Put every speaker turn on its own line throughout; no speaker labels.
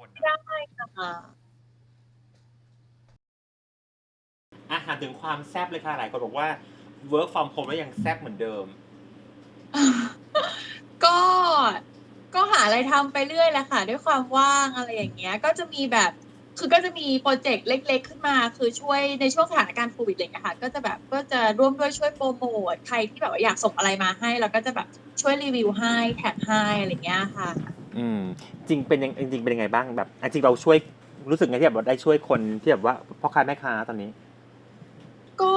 คนอะ
ได้ค่ะ
อะถามถึงความแซบเลยค่ะหลายคนบอกว่า work from home แล้วยังแซบเหมือนเดิม
ก็ก็หาอะไรทำไปเรื่อยแหละค่ะ ด้วยความว่างอะไรอย่างเงี้ย ก็จะมีแบบคือก็จะมีโปรเจกต์เล็ก ๆ ขึ้นมา คือช่วยในช่วงสถานการณ์โควิดอะไรอย่างเงี้ยค่ะ ก็จะแบบก็จะร่วมด้วยช่วยโปรโมทใครที่แบบว่าอยากส่งอะไรมาให้เราก็จะแบบช่วยรีวิวให้แท็กให้อะไรอย่างเงี้ยค่ะ
อืมจริงเป็นยังจริงเป็นยังไงบ้างแบบอะจริงเราช่วยรู้สึกไงที่แบบได้ช่วยคนที่แบบว่าพ่อค้าแม่ค้าตอนนี้
ก็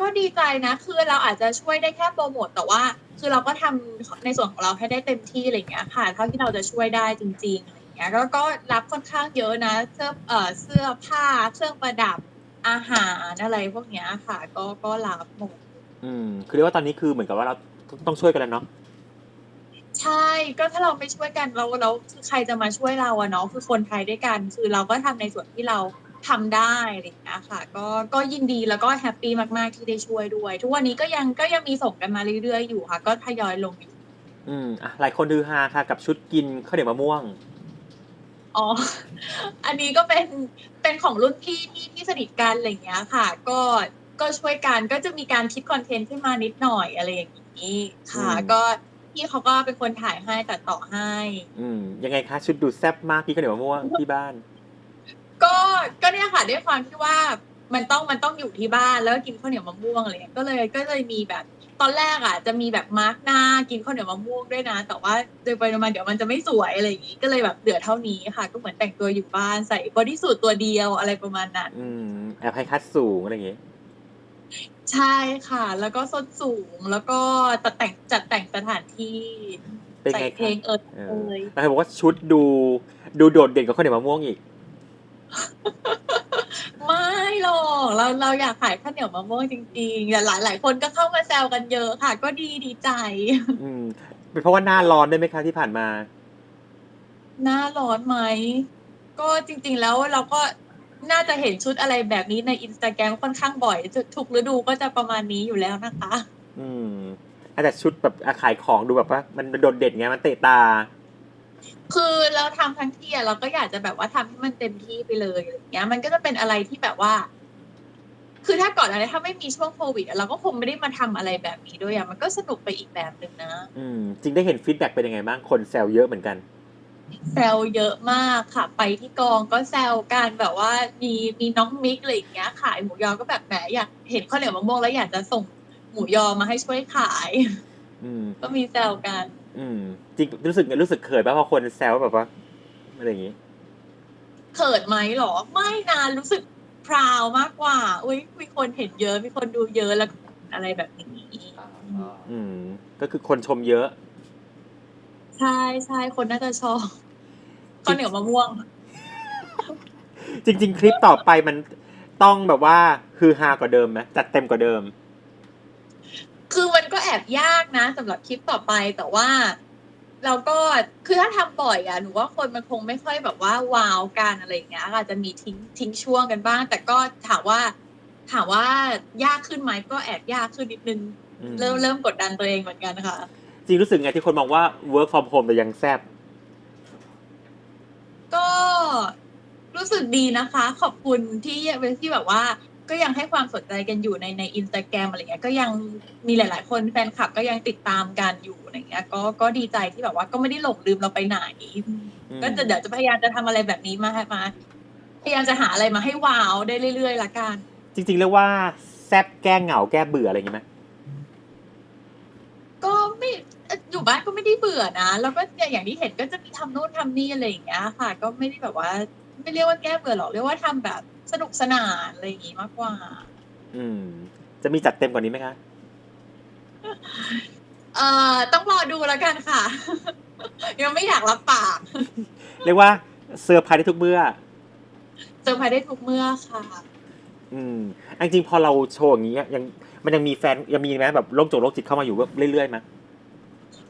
ก็ดีใจนะคือเราอาจจะช่วยได้แค่โปรโมทแต่ว่า คือเราก็ทำในส่วนของเราให้ได้เต็มที่อะไรอย่างเงี้ยค่ะเท่าที่เราจะช่วยได้จริงๆอะไรอย่างเงี้ยก็ก็รับค่อนข้างเยอะนะเสื้อเอ่อเสื้อผ้าเครื่องประดับอาหารอะไรพวกเนี้ยค่ะ ก็ก็รับหมด
อืมคือเรียกว่าตอนนี้คือเหมือนกับว่าเราต้องช่วยกันแล้วเนาะ
ใช่ ก็ถ้าเราไม่ช่วยกันเราเราคือใครจะมาช่วยเราอะเนาะคือคนไทยด้วยกัน คือเราก็ทำในส่วนที่เราทำได้อะไรอย่างเงี้ยค่ะ ก็ก็ยินดีแล้วก็แฮปปี้มากๆที่ได้ช่วยด้วย ทุกวันนี้ก็ยังก็ยังมีส่งกันมาเรื่อยๆอยู่ค่ะ ก็ทยอยลงอยู่
อืมอะหลายคนดือฮาค่ะกับชุดกินข้าวเหนียวมะม่วง
อ๋อ อันนี้ก็เป็นเป็นของรุ่นพี่ที่ที่สนิทกันอะไรอย่างเงี้ยค่ะ ก็ก็ช่วยกันก็จะมีการคิดคอนเทนต์ขึ้นมานิดหน่อยอะไรอย่างนี้ค่ะ
อืม
ก็ พี่เขาก็เป็นคนถ่ายให้ตัดต่อให้
อืมยังไงคะชุดดูแซ่บมากที่ข้าวเหนียวมะม่วงที่บ้าน
ก็ก็เนี่ยค่ะด้วยความที่ว่ามันต้องมันต้องอยู่ที่บ้านแล้วก็กินข้าวเหนียวมะม่วงอะไรเงี้ยก็เลยก็เลยมีแบบ ตอนแรกอะจะมีแบบมาร์กหน้ากินข้าวเหนียวมะม่วงด้วยนะ แต่ว่าโดยไปโดยมาเดี๋ยวมันจะไม่สวยอะไรอย่างงี้ก็เลยแบบเหลือเท่านี้ค่ะ ก็เหมือนแต่งตัวอยู่บ้านใส่บอดี้สูทตัวเดียวอะไรประมาณนั้น
อืมแอบให้คัดสูงอะไรอย่างงี้
ใช่ค่ะ แล้วก็ส้นสูงแล้วก็ตัดแต่งจัดแต่งสถานที่
เป็น
ใส่
ไง
เพล
คะ
งเอิร์ธ
เอ
เอ่
อยแล้วเห็นบอกว่าชุดดูดูโดดเด่นกว่าข้าวเหนียวมะม่วงอีก
ไม่หรอกเราเราอยากขายข้าวเหนียวมะม่วงจริงๆแต่หลายหลายคนก็เข้ามาแซวกันเยอะค่ะ ก็ดีดีใจ
อืมเป็นเพราะว่าหน้าร้อนได้วยไหมคะที่ผ่านมา
หน้าร้อนไหม ก็จริง ๆ แล้วเราก็ น่าจะเห็นชุดอะไรแบบนี้ในอินสตาแกรมค่อนข้างบ่อยทุกฤดูก็จะประมาณนี้อยู่แล้วนะคะ
อืมอะแต่ชุดแบบอะขายของดูแบบว่า มันโดดเด่นไงมันเตะตา
คือเราทำทั้งที่อะเราก็อยากจะแบบว่าทำให้มันเต็มที่ไปเลยอะไรอย่างเงี้ย มันก็จะเป็นอะไรที่แบบว่า คือถ้าก่อนอะไรถ้าไม่มีช่วงโควิดอะเราก็คงไม่ได้มาทำอะไรแบบนี้ด้วยอะมันก็สนุกไปอีกแบบหนึ่งนะ
อืมจริงได้เห็นฟีดแบ็กเป็นยังไงบ้างคนแซวเยอะเหมือนกัน
แซวเยอะมากค่ะ ไปที่กองก็แซวกันแบบว่ามีมีน้องมิกอะไรอย่างเงี้ยขายหมูยอก็แบบแหมอยากเห็นข้าวเหนียวมะม่วงแล้วอยากจะส่งหมูยอมาให้ช่วยขาย
อืม
ก็มีแซวกัน
อืม จริงรู้สึกไงรู้สึกเขินป่ะพอคนแซวแบบว่าอะไรอย่างงี้
เขินไหมหรอ ไม่นะรู้สึกพราวมากกว่าอุ้ยมีคนเห็นเยอะมีคนดูเยอะแล้วก็อะไรแบบนี้
อืม ก็คือคนชมเยอะ
ใช่ใช่คนน่าจะชอบข้าวเหนียวมะม่วง
จริง ๆ คลิปต่อไปมันต้องแบบว่าคือฮากว่าเดิมไหมจัดเต็มกว่าเดิม
คือมันก็แอบยากนะสำหรับคลิปต่อไปแต่ว่า เราก็คือถ้าทำบ่อยอะหนูว่าคนมันคงไม่ค่อยแบบว่าว้าวกันอะไรอย่างเงี้ยอาจจะมีทิ้งทิ้งช่วงกันบ้าง แต่ก็ถามว่า ถามว่ายากขึ้นไหมก็แอบยากขึ้นนิดนึง
อืม
เริ่มเริ่มกดดันตัวเองเหมือนกันค่ะ
จริงรู้สึกไงที่คนมองว่า work from home แต่ยังแซบ
ก็รู้สึกดีนะคะ ขอบคุณที่ที่แบบว่า ก็ยังให้ความสนใจกันอยู่ในในอินสตาแกรมอะไรเงี้ยก็ยังมีหลาย ๆ คนแฟนคลับก็ยังติดตามกันอยู่อะไรเงี้ยก็ก็ดีใจที่แบบว่าก็ไม่ได้หลงลืมเราไปไหน ก็จะเดี๋ยวจะพยายามจะทำอะไรแบบนี้มาให้มาพยายามจะหาอะไรมาให้ว้าวได้เรื่อย ๆ ละกัน
จริง ๆ เรียกว่าแซบแก้เหงาแก้เบื่ออะไรอย่างงี้ไหม
ก็ไม่เอ่ออยู่บ้านก็ไม่ได้เบื่อนะแล้วก็อย่างที่เห็นก็จะมีทำโน่นทำนี่อะไรอย่างเงี้ยค่ะ ก็ไม่ได้แบบว่า ไม่เรียกว่าแก้เบื่อหรอกเรียกว่าทำแบบสนุกสนานอะไรอย่างงี้มากกว่า
อืม จะมีจัดเต็มกว่านี้ไหมคะ
เอ่อต้องรอดูแล้วกันค่ะ ยังไม่อยากรับปาก
เรียกว่าเซอร์ไพรส์ได้ทุกเมื่อ
เซอร์ไพรส์ได้ทุกเมื่อค่ะ
อืมอันจริงๆพอเราโชว์อย่างนี้ยังมันยังมีแฟนยังมีไหมแบบโรคจงโรคจิตเข้ามาอยู่เรื่อยๆไห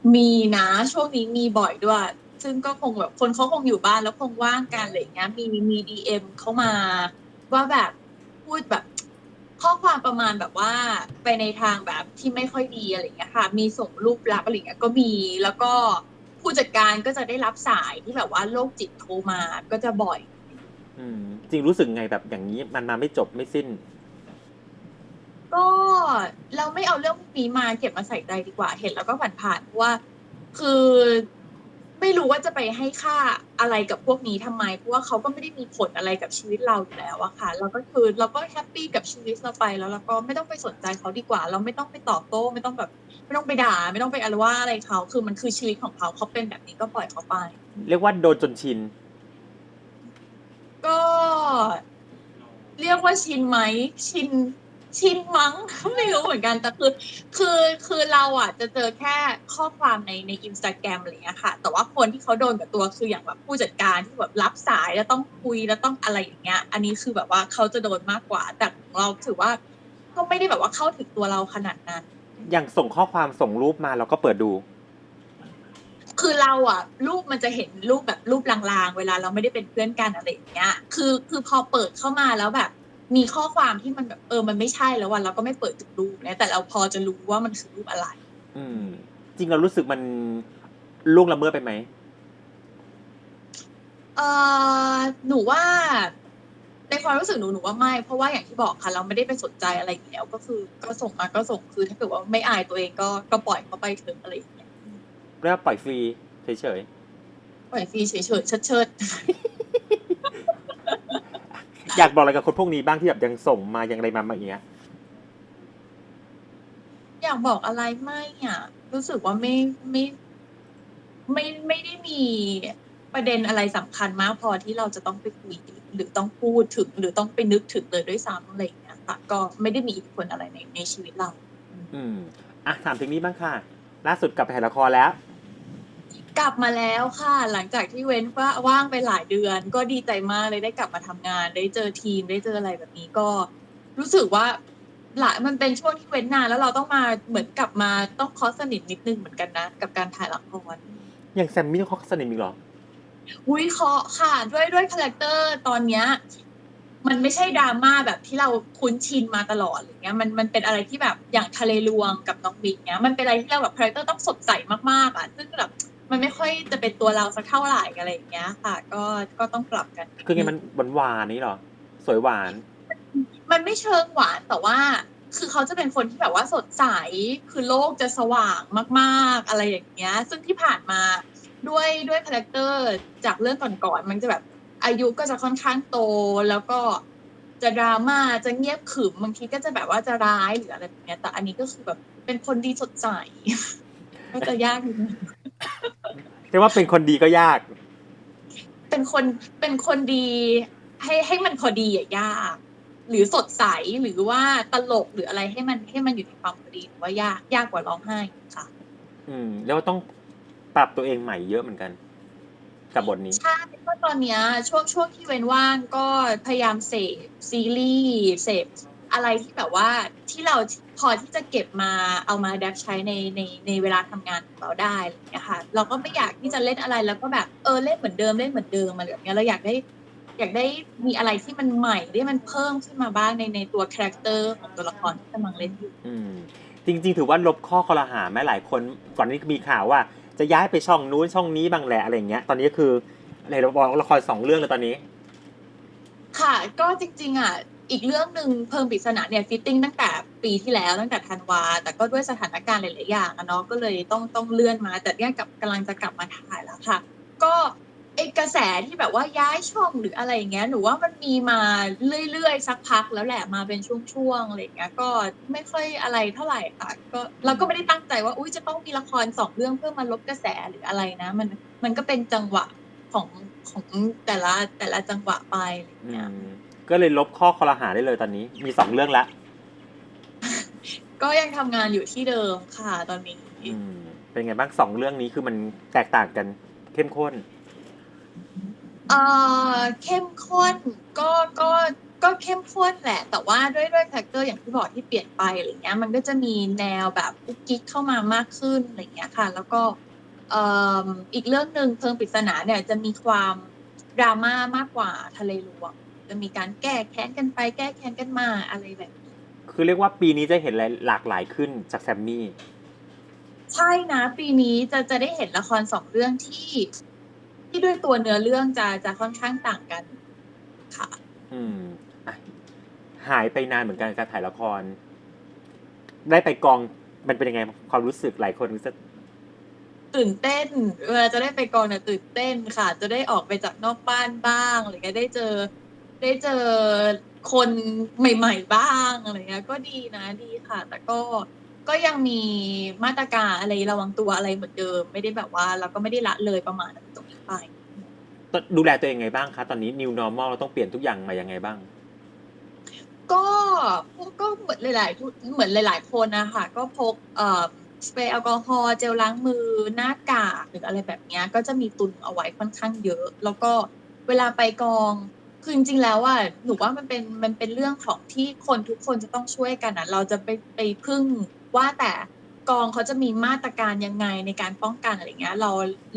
ม
มีนะช่วงนี้มีบ่อยด้วย ซึ่งก็คงแบบคนเขาคงอยู่บ้านแล้วคงว่างกันอะไรอย่างเงี้ยมีมีดีเอ็มเข้ามา ว่าแบบพูดแบบ ข้อความประมาณแบบว่าไปในทางแบบที่ไม่ค่อยดีอะไรอย่างเงี้ยค่ะ มีส่งรูปลักษณ์อะไรอย่างเงี้ยก็มีแล้วก็ผู้จัดการก็จะได้รับสายที่แบบว่าโรคจิตโทรมาก็จะบ่อย
อืม จริงรู้สึกไงแบบอย่างนี้มันมาไม่จบไม่สิ้น
ก็ เราไม่เอาเรื่องพวกนี้มาเก็บมาใส่ใจดีกว่า เห็นแล้วก็ผ่านๆเพราะว่า คือไม่รู้ว่าจะไปให้ค่าอะไรกับพวกนี้ทำไม เพราะว่าเขาก็ไม่ได้มีผลอะไรกับชีวิตเราอยู่แล้วอะค่ะ เราก็คือเราก็แฮปปี้กับชีวิตเราไปแล้วเราก็ไม่ต้องไปสนใจเขาดีกว่า เราไม่ต้องไปตอบโต้ ไม่ต้องแบบ ไม่ต้องไปด่า ไม่ต้องไปอะไรว่าอะไรเขา คือมันคือชีวิตของเขาเขาเป็นแบบนี้ก็ปล่อยเขาไป
เรียกว่าโดนจนชิน
ก็ เรียกว่าชินไหมชิน ชินมั้ง ไม่รู้เหมือนกันแต่คือ คือคือเราอะจะเจอแค่ข้อความในในอินสตาแกรมอะไรอย่างเงี้ยค่ะ แต่ว่าคนที่เขาโดนกับตัวคืออย่างแบบผู้จัดการที่แบบรับสายแล้วต้องคุยแล้วต้องอะไรอย่างเงี้ย อันนี้คือแบบว่าเขาจะโดนมากกว่า แต่ของเราถือว่า ก็ไม่ได้แบบว่าเข้าถึงตัวเราขนาดนั้น
อย่างส่งข้อความส่งรูปมาเราก็เปิดดู
คือเราอะรูปมันจะเห็นรูปแบบรูปลางๆ เวลาเราไม่ได้เป็นเพื่อนกันอะไรอย่างเงี้ย คือคือพอเปิดเข้ามาแล้วแบบ มีข้อความที่มันแบบเออมันไม่ใช่แล้ววันเราก็ไม่เปิดถึงรูปนะแต่เราพอจะรู้ว่ามันคือรูปอะไร
อืม จริงเรารู้สึกมันล่วงละเมิดไปไหม
เออหนูว่า ในความรู้สึกหนูหนูว่าไม่ เพราะว่าอย่างที่บอกค่ะ เราไม่ได้ไปสนใจอะไรอยู่แล้วก็คือ ก็ส่งมาก็ส่งคือถ้าเกิดว่าไม่อายตัวเองก็ก็ปล่อยเขาไปเถอะอะไรอย่างเงี้ย
เรียกว่าปล่อยฟรีเฉย
ปล่อยฟรีเฉยๆเชิดเชิด
ๆ อยากบอกอะไรกับคนพวกนี้บ้างที่แบบยังส่งมายังอะไรมาอย่างเงี้ย
อยากบอกอะไรไม่อะ รู้สึกว่าไม่ไม่ ไม่ไม่ได้มีประเด็นอะไรสำคัญมากพอที่เราจะต้องไปคุยหรือต้องพูดถึง หรือต้องไปนึกถึงเลยด้วยซ้ำอะไรอย่างเงี้ยค่ะก็ไม่ได้มีอิทธิพลอะไรในในชีวิตเรา
อืมอะถามถึงนี้บ้างค่ะ ล่าสุดกลับไปถ่ายละครแล้ว
กลับมาแล้วค่ะ หลังจากที่เว้นว่าว่างไปหลายเดือน ก็ดีใจมากเลยได้กลับมาทำงาน ได้เจอทีมได้เจออะไรแบบนี้ก็ รู้สึกว่าหลายมันเป็นช่วงที่เว้นนานแล้วเราต้องมาเหมือนกลับมาต้องคอสสนิทนิดนึงเหมือนกันนะ กับการถ่ายละคร
อย่างแซมมี่เขาสนิทมีกเหรอ
วิเคราะห์ค่ะด้วยด้วยคาแรคเตอร์ตอนเนี้ยมันไม่ใช่ดราม่าแบบที่เราคุ้นชินมาตลอดอะไรเงี้ยมันมันเป็นอะไรที่แบบอย่างทะเลลวงกับน้องบิ๊กเนี้ยมันเป็นอะไรที่เราแบบคาแรคเตอร์ต้องสดใสมากๆอะซึ่งแบบ มันไม่ค่อยจะเป็นตัวเราสักเท่าไหร่อะไรอย่างเงี้ย ค่ะ ก็ก็ต้องปรับกัน
คือไงมันหวานหวานๆนี่เหรอ สวยหวาน
มันไม่เชิงหวานแต่ว่า คือเขาจะเป็นคนที่แบบว่าสดใสคือโลกจะสว่างมากๆอะไรอย่างเงี้ย ซึ่งที่ผ่านมาด้วยด้วยคาแรคเตอร์จากเรื่องก่อนๆมันจะแบบอายุก็จะค่อนข้างโตแล้วก็จะดราม่าจะเงียบขรึมบางทีก็จะแบบว่าจะร้ายหรืออะไรแบบเนี้ยแต่อันนี้ก็คือแบบเป็นคนดีสดใสก็จะยากนิดนึง
เรียกว่าเป็นคนดีก็ยาก
เป็นคนเป็นคนดี ให้ให้มันพอดีอะยาก หรือสดใสหรือว่าตลกหรืออะไรให้มันให้มันอยู่ในความพอดีหรือว่ายากยากกว่าร้องไห้ค่ะ
อืม แล้วาต้องปรับตัวเองใหม่เยอะเหมือนกัน กับบทนี้
ใช่เพราะตอนเนี้ย ช่วงช่วงที่เว้นว่างก็พยายามเสพซีรีส์เสพอะไรที่แบบว่าที่เรา พอที่จะเก็บมาเอามาดับใช้ในในในเวลาทำงานของเราได้อะไรอย่างเงี้ยค่ะเราก็ไม่อยากที่จะเล่นอะไรแล้วก็แบบเออเล่นเหมือนเดิมเล่นเหมือนเดิมอะไรแบบเนี้ยเราอยากได้อยากได้มีอะไรที่มันใหม่ที่มันเพิ่มขึ้นมาบ้างในในตัวคาแรคเตอร์ของตัวละครที่กำลังเล่นอยู่
อืมจริง ๆ ถือว่าลบข้อคอรหาแม้หลายคนก่อนนี้มีข่าวว่า จะย้ายไปช่องนู้นช่องนี้บางแหละอะไรอย่างเงี้ย ตอนนี้ก็คือในละครละครสองเรื่องเลยตอนนี้
ค่ะ ก็จริง ๆ อะ อีกเรื่องหนึ่งเพิ่มปริศนาเนี่ยฟิตติ้งตั้งแต่ปีที่แล้วตั้งแต่ธันวา แต่ก็ด้วยสถานการณ์หลาย ๆ อย่างอะเนาะก็เลยต้องต้องเลื่อนมา แต่เนี่ยกับกำลังจะกลับมาถ่ายแล้วค่ะ ก็ไอกระแสที่แบบว่าย้ายช่องหรืออะไรอย่างเงี้ยหนูว่ามันมีมาเรื่อยๆสักพักแล้วแหละมาเป็นช่วงๆอะไรอย่างเงี้ยก็ไม่ค่อยอะไรเท่าไหร่ค่ะก็เราก็ไม่ได้ตั้งใจว่าอุ้ยจะต้องมีละครสองเรื่องเพื่อมาลบกระแสหรืออะไรนะ มันมันก็เป็นจังหวะของของแต่ละแต่ละจังหวะไปอะไรอย่างเงี้ย
ก็เลยลบข้อคอรหาได้เลยตอนนี้มีสองเรื่องละ
ก็ยังทำงานอยู่ที่เดิมค่ะตอนนี้
อืมเป็นไงบ้างสองเรื่องนี้คือมันแตกต่างกันเข้มข้น
เอ่อเข้มข้นก็ก็ก็เข้มข้นแหละ แต่ว่าด้วยด้วยคาแรคเตอร์อย่างที่บอกที่เปลี่ยนไปอะไรเงี้ยมันก็จะมีแนวแบบกุ๊กกิ๊กเข้ามามากขึ้นอะไรเงี้ยค่ะ แล้วก็เอ่ออีกเรื่องหนึ่งเพลิงปริศนาเนี่ยจะมีความดราม่ามากกว่าทะเลลวง จะมีการแก้แค้นกันไป แก้แค้นกันมาอะไรแบบนี้
คือเรียกว่าปีนี้จะเห็นอะไรหลากหลายขึ้นจากแซมมี่
ใช่นะ ปีนี้จะจะได้เห็นละครสองเรื่องที่ ที่ด้วยตัวเนื้อเรื่องจะจะค่อนข้างต่างกัน ค่ะ
อืมอะหายไปนานเหมือนกันการถ่ายละคร ได้ไปกองมันเป็นยังไงความรู้สึกหลายคนรู้สึก
ตื่นเต้นเวลาจะได้ไปกองเนี่ยตื่นเต้นค่ะ จะได้ออกไปจากนอกบ้านบ้างอะไรเงี้ยได้เจอ ได้เจอคนใหม่ ๆ บ้างอะไรเงี้ยก็ดีนะดีค่ะ แต่ก็ก็ยังมีมาตรการอะไรระวังตัวอะไรเหมือนเดิม ไม่ได้แบบว่าเราก็ไม่ได้ละเลยประมาณนั้นตรงนี้ไป
ดูแลตัวเองไงบ้างคะตอนนี้ new normal เราต้องเปลี่ยนทุกอย่างมายังไงบ้าง
ก็ก็เหมือนหลายๆทุกเหมือนหลาย ๆ คนนะคะก็พกเอ่อสเปรย์แอลกอฮอล์เจลล้างมือหน้ากากหรืออะไรแบบเนี้ยก็จะมีตุนเอาไว้ค่อนข้างเยอะ แล้วก็เวลาไปกอง คือจริงๆแล้วอะหนูว่ามันเป็นมันเป็นเรื่องของที่คนทุกคนจะต้องช่วยกันอะเราจะไปไปพึ่งว่าแต่กองเขาจะมีมาตรการยังไงในการป้องกันอะไรเงี้ย เรา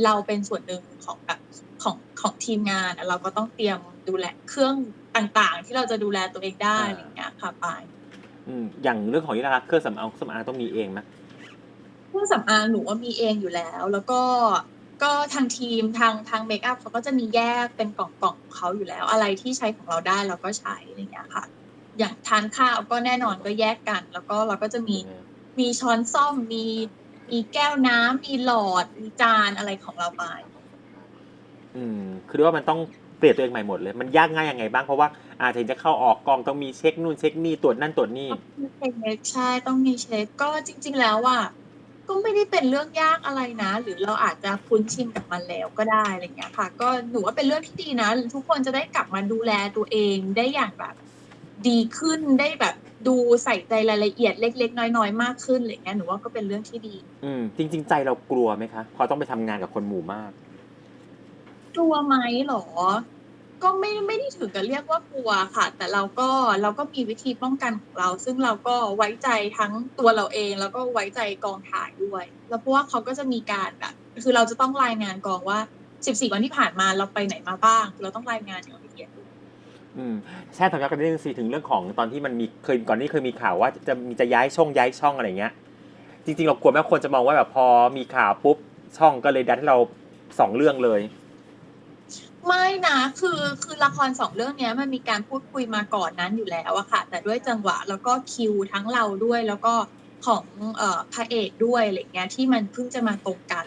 เราเป็นส่วนหนึ่งของแบบของของทีมงานอะเราก็ต้องเตรียมดูแลเครื่องต่างๆ ที่เราจะดูแลตัวเองได้
อ่า
อะไรเงี้ยค่ะไป
อืมอย่างเรื่องของยี่ราเครื่องสำอางเครื่องสำอางต้องมีเองไหม
เครื่องสำอางหนูว่ามีเองอยู่แล้ว แล้วก็ ก็ทางทีมทางทางเมคอัพเขาก็จะมีแยกเป็นกล่องๆของเขาอยู่แล้ว อะไรที่ใช้ของเราได้เราก็ใช้อะไรอย่างเงี้ยค่ะ อย่างทานข้าวก็แน่นอนก็แยกกัน แล้วก็เราก็จะมีมีช้อนซ่อมมีมีแก้วน้ำมีหลอดมีจานอะไรของเราไป
อืม คือเรียกว่ามันต้องเปลี่ยนตัวเองใหม่หมดเลย มันยากง่ายยังไงบ้าง เพราะว่าอาจจะจะเข้าออกกองต้องมีเช็คนู่นเช็คนี่ตรวจนั่นตรวจนี่
ต้องมีเช็คใช่ต้องมีเช็คก็จริง ๆ แล้วอะ ก็ไม่ได้เป็นเรื่องยากอะไรนะ หรือเราอาจจะคุ้นชินกับมันแล้วก็ได้อะไรอย่างเงี้ยค่ะ ก็หนูว่าเป็นเรื่องที่ดีนะ ทุกคนจะได้กลับมาดูแลตัวเองได้อย่างแบบ ดีขึ้นได้แบบดูใส่ใจรายละเอียดเล็ก ๆ น้อยๆมากขึ้นอะไรเงี้ยหนูว่าก็เป็นเรื่องที่ดี
อืมจริง ๆ ใจเรากลัวไหมคะพอต้องไปทำงานกับคนหมู่มาก
กลัวไหมเหรอ ก็ไม่ไม่ได้ถึงกับเรียกว่ากลัวค่ะ แต่เราก็เราก็มีวิธีป้องกันของเรา ซึ่งเราก็ไว้ใจทั้งตัวเราเอง แล้วก็ไว้ใจกองถ่ายด้วย แล้วเพราะว่าเขาก็จะมีการแบบคือเราจะต้องรายงานกองว่า 14 วันที่ผ่านมาเราไปไหนมาบ้าง เราต้องรายงานอย่างละเอียด
อืมใช่ทำย้อนกันนิดนึงสิถึงเรื่องของตอนที่มันมีเคยก่อนนี้เคยมีข่าวว่าจะมีจะย้ายช่องย้ายช่องอะไรเงี้ย จริงๆเรากลัวไหมคนจะมองว่าแบบพอมีข่าวปุ๊บช่องก็เลยดันให้เราสองเรื่องเลย
ไม่นะคือคือละครสองเรื่องเนี้ยมันมีการพูดคุยมาก่อนนั้นอยู่แล้วอะค่ะ แต่ด้วยจังหวะแล้วก็คิวทั้งเราด้วยแล้วก็ของเอ่อพระเอกด้วยอะไรเงี้ยที่มันเพิ่งจะมาตรงกัน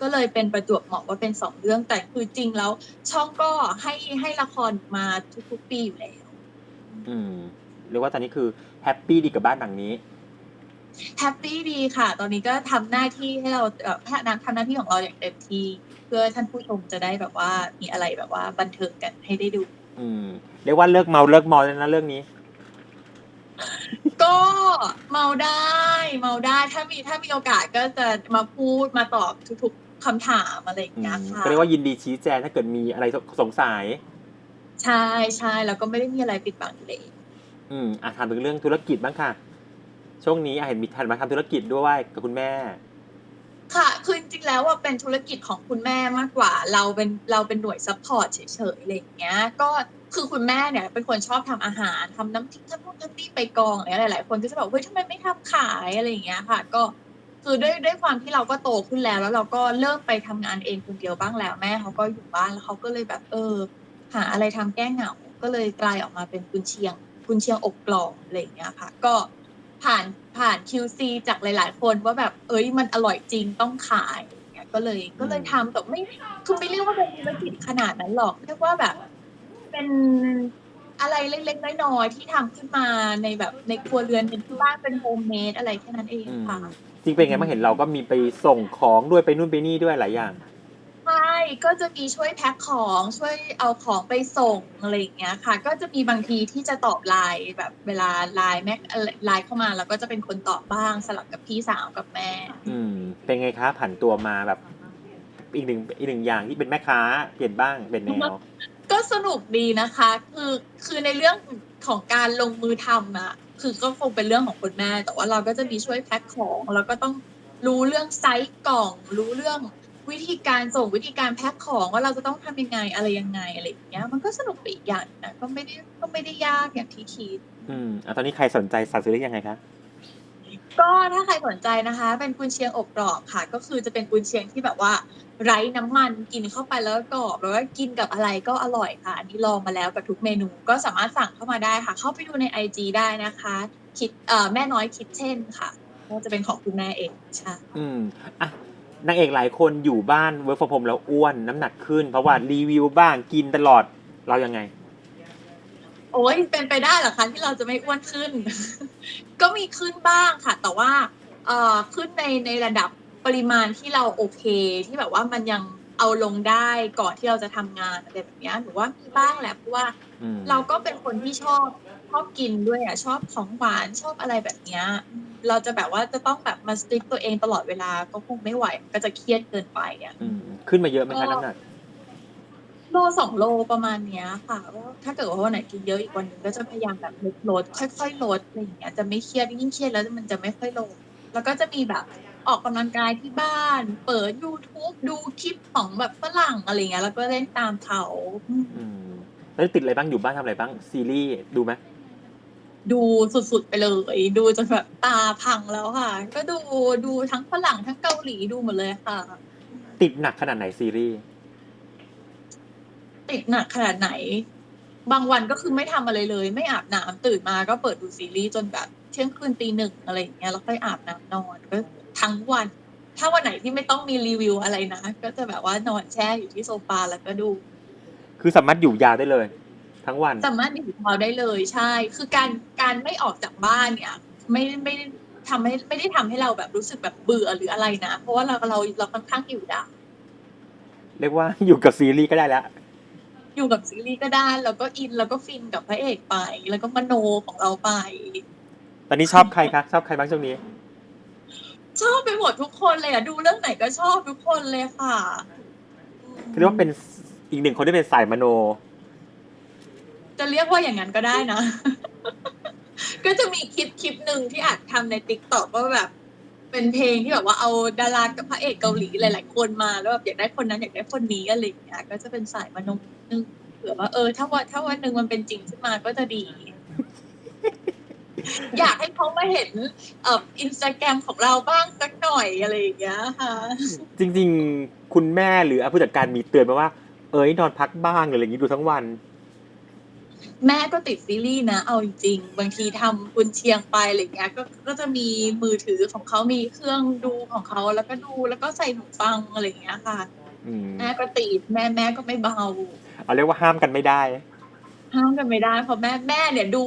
ก็เลยเป็นประจวบเหมาะว่าเป็นสองเรื่องแต่คือจริงแล้ว ช่องก็ให้ให้ละครมาทุกๆปีอยู่แล้ว
อืมเรียกว่าตอนนี้คือแฮปปี้ดีกับบ้านหลังนี้
แฮปปี้ดีค่ะ ตอนนี้ก็ทำหน้าที่ให้เราเอ่อทำทำหน้าที่ของเราอย่างเต็มที่เพื่อท่านผู้ชมจะได้แบบว่ามีอะไรแบบว่าบันเทิงกันให้ได้ดู
อืมเรียกว่าเลิกเมาเลิกมอยแล้วนะเรื่องนี้
ก็เมาได้ เมาได้ถ้ามีถ้ามีโอกาสก็จะมาพูดมาตอบทุกๆคำถามอะไรอย่าง
อื
เงี้ย
ม
ค่ะ
ก็เรียกว่ายินดีชี้แจงถ้าเกิดมีอะไรสงสัย
ใช่ใช่แล้วก็ไม่ได้มีอะไรปิดบังเลย
อืมอะถามถึงเรื่องธุรกิจบ้างค่ะ ช่วงนี้อะเห็นมีทันมาทำธุรกิจด้วยกับคุณแม่
ค่ะ คือจริงๆแล้วว่าเป็นธุรกิจของคุณแม่มากกว่า เราเป็นเราเป็นหน่วยซัพพอร์ตเฉยๆอะไรอย่างเงี้ย ก็คือคุณแม่เนี่ยเป็นคนชอบทำอาหารทำน้ำพริกทำนู่นทำนี่ไปกองอะไรหลายๆคนก็จะบอกเฮ้ยทำไมไม่ทำขายอะไรอย่างเงี้ยค่ะ ก็คือด้วยด้วยความที่เราก็โตขึ้นแล้ว แล้วเราก็เริ่มไปทำงานเองคนเดียวบ้างแล้วแม่เขาก็อยู่บ้านแล้วเขาก็เลยแบบเออ หาอะไรทำแก้เหงา ก็เลยกลายออกมาเป็นกุนเชียงกุนเชียงอกกรอบอะไรอย่างเงี้ยค่ะ ก็ ผ่านผ่าน QC จากหลาย ๆ คนว่าแบบ เอ้ยมันอร่อยจริงต้องขายอย่างเงี้ยก็เลยก็เลยทำแต่ไม่คือไม่เรียกว่าเป็นธุรกิจขนาดนั้นหรอก เรียกว่าแบบ เป็นอะไรเล็ก ๆ น้อย ๆ ที่ทำขึ้นมาในแบบในครัวเรือนเป็นที่บ้านเป็นโฮมเมดอะไรแค่นั้นเอง
อืม
ค่ะ
จริงเป็นไงบ้างเห็นเราก็มีไปส่งของด้วยไปนู่นไปนี่ด้วยหลายอย่าง
ใช่ก็จะมีช่วยแพ็คของช่วยเอาของไปส่งอะไรอย่างเงี้ยค่ะ ก็จะมีบางทีที่จะตอบไลน์แบบเวลาไลน์แม็กไลน์เข้ามาแล้วก็จะเป็นคนตอบบ้างสลับกับพี่สาวกับแม่
อืม เป็นไงคะผันตัวมาแบบ อีกหนึ่งอีกหนึ่งอย่างที่เป็นแม่ค้าเปลี่ยนบ้างเป็นแนว
ก็สนุกดีนะคะ คือคือในเรื่องของการลงมือทำอะคือก็คงเป็นเรื่องของคุณแม่ แต่ว่าเราก็จะมีช่วยแพ็คของแล้วก็ต้องรู้เรื่องไซส์กล่อง รู้เรื่อง วิธีการส่งวิธีการแพ็คของว่าเราจะต้องทำยังไงอะไรยังไงอะไรอย่างเงี้ย มันก็สนุกไปอีกอย่างนะก็ไม่ได้ก็ไม่ได้ยากอย่างที่คิด
อืมอะตอนนี้ใครสนใจสั่งซื้อได้ยังไงคะ
ก็ถ้าใครสนใจนะคะ เป็นกุนเชียงอบกรอบค่ะ ก็คือจะเป็นกุนเชียงที่แบบว่า ไร้น้ำมันกินเข้าไปแล้วก็กรอบแล้วก็กินกับอะไรก็อร่อยค่ะ อันนี้ลองมาแล้วกับทุกเมนูก็สามารถสั่งเข้ามาได้ค่ะ เข้าไปดูใน IG ได้นะคะ คิดเอ่อแม่น้อยคิดเช่นค่ะก็จะเป็นของคุณแม่เองใช่
อืมอะ นางเอกหลายคนอยู่บ้านเวิร์กฟอร์มแล้วอ้วนน้ำหนักขึ้น เพราะว่ารีวิวบ้างกินตลอดเรายังไง
โอ้ยเป็นไปได้เหรอคะที่เราจะไม่อ้วนขึ้น ก็มีขึ้นบ้างค่ะ แต่ว่าเอ่อขึ้นในในระดับปริมาณที่เราโอเค ที่แบบว่ามันยังเอาลงได้ก่อนที่เราจะทำงานอะไรแบบเนี้ยหรือว่ามีบ้างแหละเพราะว่า
อืม
เราก็เป็นคนที่ชอบชอบกินด้วยอะชอบของหวานชอบอะไรแบบเนี้ย เราจะแบบว่าจะต้องแบบมาสติ๊กตัวเองตลอดเวลาก็คงไม่ไหว ก็จะเครียดเกินไปอะ
อืมขึ้นมาเยอะไหมคะน้ำหนัก
โลสองโลประมาณเนี้ยค่ะว่าถ้าเกิดว่าวันไหนกินเยอะอีกวันหนึ่งก็จะพยายามแบบลดลดค่อยๆลดอะไรอย่างเงี้ยจะไม่เครียดยิ่งเครียดแล้วมันจะไม่ค่อยลง แล้วก็จะมีแบบออกกำลังกายที่บ้าน เปิด YouTube ดูคลิปของแบบฝรั่งอะไรเงี้ยแล้วก็เล่นตามเขาอืม
อืมแล้วติดอะไรบ้างอยู่บ้านทำอะไรบ้างซีรีส์ดูไหม
ดูสุดๆไปเลย ดูจนแบบตาพังแล้วค่ะ ก็ดูดูทั้งฝรั่งทั้งเกาหลีดูหมดเลยค่ะ
ติดหนักขนาดไหนซีรีส์
ติดหนักขนาดไหน บางวันก็คือไม่ทำอะไรเลย ไม่อาบน้ำตื่นมาก็เปิดดูซีรีส์จนแบบเที่ยงคืนตีหนึ่งอะไรอย่างเงี้ยแล้วค่อยอาบน้ำนอนก็ทั้งวัน ถ้าวันไหนที่ไม่ต้องมีรีวิวอะไรนะ ก็จะแบบว่านอนแช่อยู่ที่โซฟาแล้วก็ดู
คือสามารถอยู่ยาวได้เลย ทั้งวัน
สามารถอยู่เท้าได้เลยใช่ คือการการไม่ออกจากบ้านเนี่ย ไม่ไม่ได้ทำให้ไม่ได้ทำให้เราแบบรู้สึกแบบเบื่อหรืออะไรนะ เพราะว่าเราเราเราค่อนข้างอยู่ได้
เรียกว่าอยู่กับซีรีส์ก็ได้แล้ว
อยู่กับซีรีส์ก็ได้แล้วก็อินแล้วก็ฟินกับพระเอกไป แล้วก็มโนของเราไป
ตอนนี้ชอบใครคะชอบใครบ้างช่วงนี้
ชอบไปหมดทุกคนเลยอะดูเรื่องไหนก็ชอบทุกคนเลยค่ะ
เรียกว่าเป็นอีกหนึ่งคนที่เป็นสายมโน
จะเรียกว่าอย่างนั้นก็ได้นะ ก็จะมีคลิปคลิปหนึ่งที่อาจทำในติ๊กต็อกว่าแบบ เป็นเพลงที่แบบว่าเอาดารากับพระเอกเกาหลีหลาย ๆ คนมาแล้วแบบอยากได้คนนั้นอยากได้คนนี้อะไรอย่างเงี้ยก็จะเป็นสายมโนนึงเผื่อว่าเออถ้าวันถ้าวันหนึ่งมันเป็นจริงขึ้นมาก็จะดี อยากให้เขามาเห็นเอ่ออินสตาแกรมของเราบ้างสักหน่อยอะไรอย่างเงี้ยค่ะ
จริง ๆ คุณแม่หรือผู้จัดการมีเตือนไหมาว่า เอ้ยนอนพักบ้างอะไรอย่างนี้ดูทั้งวัน
แม่ก็ติดซีรีส์นะ เอาจริงๆบางทีทำกุนเชียงไปอะไรเงี้ยก็ก็จะมีมือถือของเขามีเครื่องดูของเขาแล้วก็ดูแล้วก็ใส่หูฟังอะไรเงี้ยค่ะ
อืม
แม่ก็ติดแม่แม่ก็ไม่เบา
เอาเรียกว่าห้ามกันไม่ได้
ห้ามกันไม่ได้เพราะแม่แม่เนี่ยดู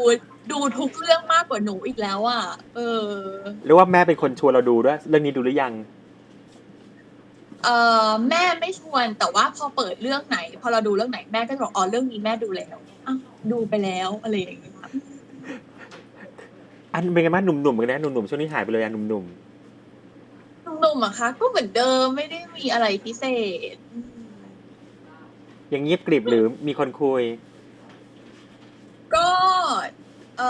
ดูทุกเรื่องมากกว่าหนูอีกแล้วอะเออ
เรียกว่าแม่เป็นคนชวนเราดูด้วย เรื่องนี้ดูหรือยัง
เออแม่ไม่ชวนแต่ว่าพอเปิดเรื่องไหน พอเราดูเรื่องไหนแม่ก็จะบอกอ๋อเรื่องนี้แม่ดูแล้วอ้าว ดูไปแล้วอะไรอย่างเงี้ยค่ะ
อันเป็นไงบ้างหนุ่มๆกันนะหนุ่มๆช่วงนี้หายไปเลยอะหนุ่ม
หนุ่มๆอะคะก็เหมือนเดิมไม่ได้มีอะไรพิเศษอืม
ๆยังเงียบกริบหรือมีคนคุย
ก็เออ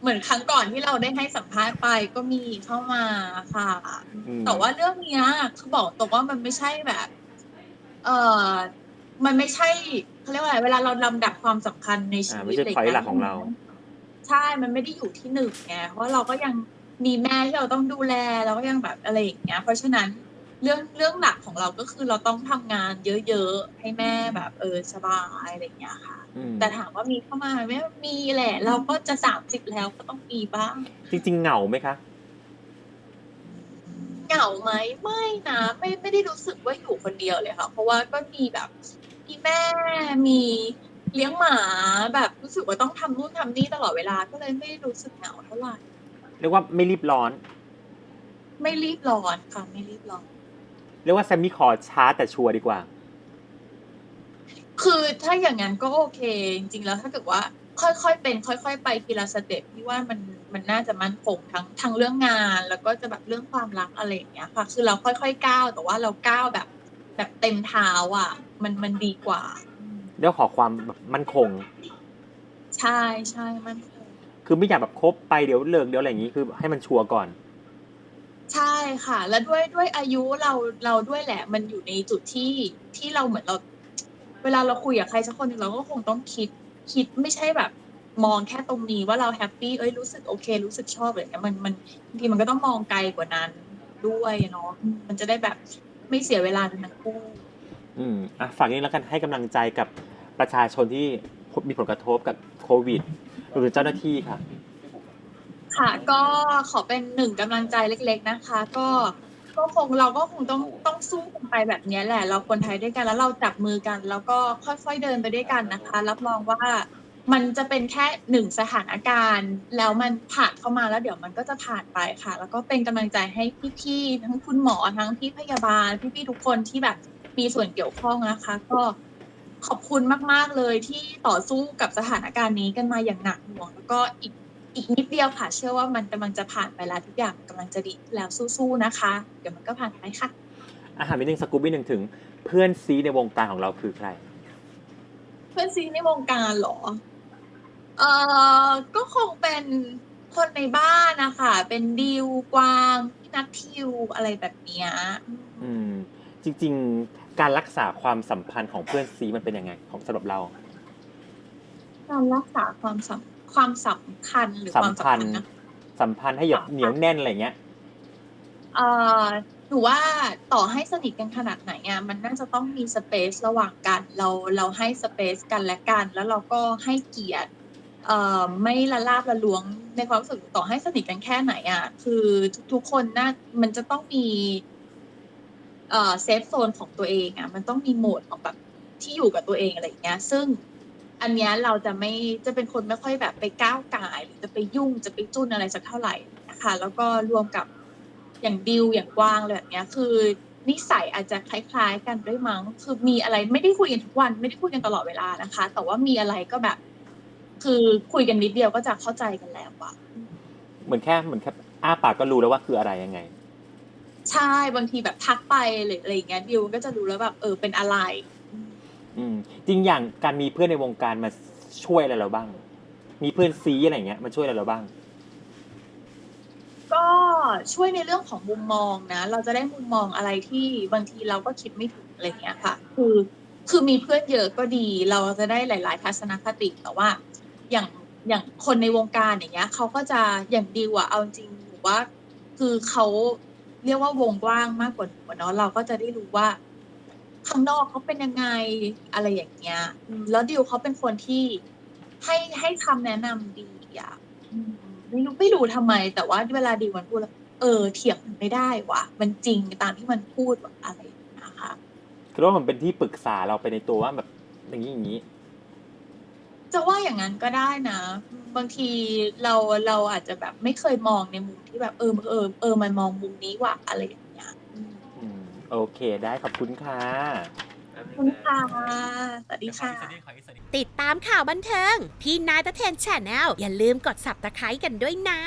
เหมือนครั้งก่อนที่เราได้ให้สัมภาษณ์ไปก็มีเข้ามาค่ะ
อืม
แต่ว่าเรื่องเนี้ยคือบอกตรงว่ามันไม่ใช่แบบ เออ มันไม่ใช่เขาเรียกว่าอะไรเวลาเราลำดับความสำคัญในชี
อ่า
วิ
ไม่
ต
ใช่
อะไร
พอย
เงี้
หลักของเรา
ใช่ มันไม่ได้อยู่ที่หนึ่งไงเพราะเราก็ยังมีแม่ที่เราต้องดูแลเราก็ยังแบบอะไรอย่างเงี้ย เพราะฉะนั้นเรื่องเรื่องหลักของเราก็คือเราต้องทำงานเยอะๆ ให้แม่แบบเออสบายอะไรอย่างเงี้ยค่ะ
อืม
แต่ถามว่ามีเข้ามาไหมมีแหละ เราก็จะสามสิบแล้วก็ต้องมีบ้าง
จริง ๆ เหงาไหมคะ
เหงาไหมไม่นะไม่ไม่ได้รู้สึกว่าอยู่คนเดียวเลยค่ะ เพราะว่าก็มีแบบ มีแม่มีเลี้ยงหมาแบบรู้สึกว่าต้องทำนู่นทำนี่ตลอดเวลาก็เลยไม่ได้รู้สึกเหงาเท่าไหร่
เรียกว่าไม่รีบร้อน
ไม่รีบร้อนค่ะไม่รีบร้อน
เรียกว่าแซมมี่ขอช้าแต่ชัวร์ดีกว่า
คือถ้าอย่างนั้นก็โอเค จริง ๆ แล้วถ้าเกิดว่า ค่อยๆเป็น ค่อย ๆ ไปทีละสเต็ปที่ว่ามันมันน่าจะมั่นคงทั้งทั้งเรื่องงาน แล้วก็จะแบบเรื่องความรักอะไรอย่างเงี้ยค่ะ คือเราค่อยๆก้าวแต่ว่าเราก้าวแบบ แบบเต็มเท้าอะ มันมันดีกว่า
เดี๋ยวขอความแบบมั่นคง
ใช่ใช่มั่นคง
คือไม่อยากแบบคบไปเดี๋ยวเลิกเดี๋ยวอะไรอย่างนี้คือให้มันชัวร์ก่อน
ใช่ค่ะ แล้วด้วยด้วยอายุเราเราด้วยแหละ มันอยู่ในจุดที่ที่เราเหมือนเรา เวลาเราคุยกับใครสักคนหนึ่งเราก็คงต้องคิดคิดไม่ใช่แบบมองแค่ตรงนี้ว่าเราแฮปปี้เอ้ยรู้สึกโอเค รู้สึกชอบอะไรเงี้ยมันมันบางทีมันก็ต้องมองไกลกว่านั้นด้วยเนาะอืมมันจะได้แบบ ไม่เสียเวลาทั้งคู่
อืมอะฝากนี้แล้วกันให้กำลังใจกับประชาชนที่มีผลกระทบกับโควิดรวมถึงเจ้าหน้าที่ค่ะ
ค่ะ ก็ขอเป็นหนึ่งกำลังใจเล็ก ๆ นะคะ ก็ก็คงเราก็คงต้องต้องสู้กันไปแบบเนี้ยแหละ เราคนไทยด้วยกันแล้วเราจับมือกัน แล้วก็ค่อยๆเดินไปด้วยกันนะคะ รับรองว่า มันจะเป็นแค่หนึ่งสถานการณ์ แล้วมันผ่านเข้ามาแล้วเดี๋ยวมันก็จะผ่านไปค่ะ แล้วก็เป็นกำลังใจให้พี่ๆทั้งคุณหมอทั้งพี่พยาบาล พี่ๆทุกคนที่แบบมีส่วนเกี่ยวข้องนะคะ ก็ขอบคุณมากๆเลยที่ต่อสู้กับสถานการณ์นี้กันมาอย่างหนักหน่วง แล้วก็อีกอีกนิดเดียวค่ะ เชื่อว่ามันกำลังจะผ่านไปแล้วทุกอย่างกำลังจะดีขึ้นแล้วสู้ๆนะคะ เดี๋ยวมันก็ผ่านไปค่ะ
อาหารนิดนึงสกูบี้หนึ่งถึง เพื่อนซีในวงการของเราคือใคร
เพื่อนซีในวงการเหรอ เออก็คงเป็นคนในบ้านนะคะเป็นดิวกวางพี่นัททิวอะไรแบบเนี้ย
อืม จริง ๆ การรักษาความสัมพันธ์ของเพื่อนซีมันเป็นยังไง ของสำหรับเรา
การรักษาความสัมความสำคัญหรือความสัมพันธ์นะ
สัมพันธ์ให้แบบเหนียวแน่นอะไรเงี้ย
เอ่อหนูว่าต่อให้สนิทกันขนาดไหนอะมันน่าจะต้องมีสเปซระหว่างกัน เราเราให้สเปซกันและกัน แล้วเราก็ให้เกียรติเอ่อ ไม่ละลาบละล้วงในความรู้สึกต่อให้สนิทกันแค่ไหนอะ คือทุกๆคนน่ามันจะต้องมีเอ่อเซฟโซนของตัวเองอะ มันต้องมีโหมดของแบบที่อยู่กับตัวเองอะไรอย่างเงี้ย ซึ่งอันเนี้ยเราจะไม่จะเป็นคนไม่ค่อยแบบไปก้าวก่ายหรือจะไปยุ่งจะไปจุ้นอะไรสักเท่าไหร่นะคะแล้วก็รวมกับอย่างดิวอย่างกว้างเลยแบบเนี้ย คือนิสัยอาจจะคล้าย ๆ กันด้วยมั้งคือมีอะไรไม่ได้คุยกันทุกวัน ไม่ได้คุยกันตลอดเวลานะคะ แต่ว่ามีอะไรก็แบบ คือคุยกันนิดเดียวก็จะเข้าใจกันแล้วอะ
เหมือนแค่เหมือนแค่อ้าปากก็รู้แล้วว่าคืออะไรยังไง
ใช่บางทีแบบทักไปหรืออะไรอย่างเงี้ยดิวก็จะรู้แล้วแบบเออเป็นอะไร
อืม จริงอย่างการมีเพื่อนในวงการมาช่วยอะไรเราบ้าง มีเพื่อนซีอะไรเงี้ยมาช่วยอะไรเราบ้าง
ก็ช่วยในเรื่องของมุมมองนะ เราจะได้มุมมองอะไรที่บางทีเราก็คิดไม่ถึงอะไรเงี้ยค่ะ คือคือมีเพื่อนเยอะก็ดี เราจะได้หลาย ๆ ทัศนคติแต่ว่า อย่างอย่างคนในวงการอย่างเงี้ยเขาก็จะอย่างดีอะเอาจริงหนูว่า คือเขาเรียกว่าวงกว้างมากกว่าหนูอะเนาะเราก็จะได้รู้ว่าข้างนอกเขาเป็นยังไงอะไรอย่างเงี้ยอืมแล้วดิวเขาเป็นคนที่ให้ให้คำแนะนำดีอะอืมไม่รู้ไม่รู้ทำไม แต่ว่าเวลาดิวมันพูดแล้วเออเถียงมันไม่ได้ว่ะ มันจริงตามที่มันพูดว่ะอะไรอย่างเงี้ยนะคะ
คือว่ามันเป็นที่ปรึกษาเราไปในตัวว่าแบบอย่างนี้อย่างนี้
จะว่าอย่างนั้นก็ได้นะ บางทีเราเราอาจจะแบบไม่เคยมองในมุมที่แบบเออเออเออมันมองมุมนี้ว่ะอะไรอย่างเงี้ยอืม
อืมโอเคได้ขอบคุณค่ะ
ขอบคุณค่ะสวัสดีค่ะ
ติดตามข่าวบันเทิง พี่นายตะเทนแชนแนลอย่าลืมกด subscribe กันด้วยนะ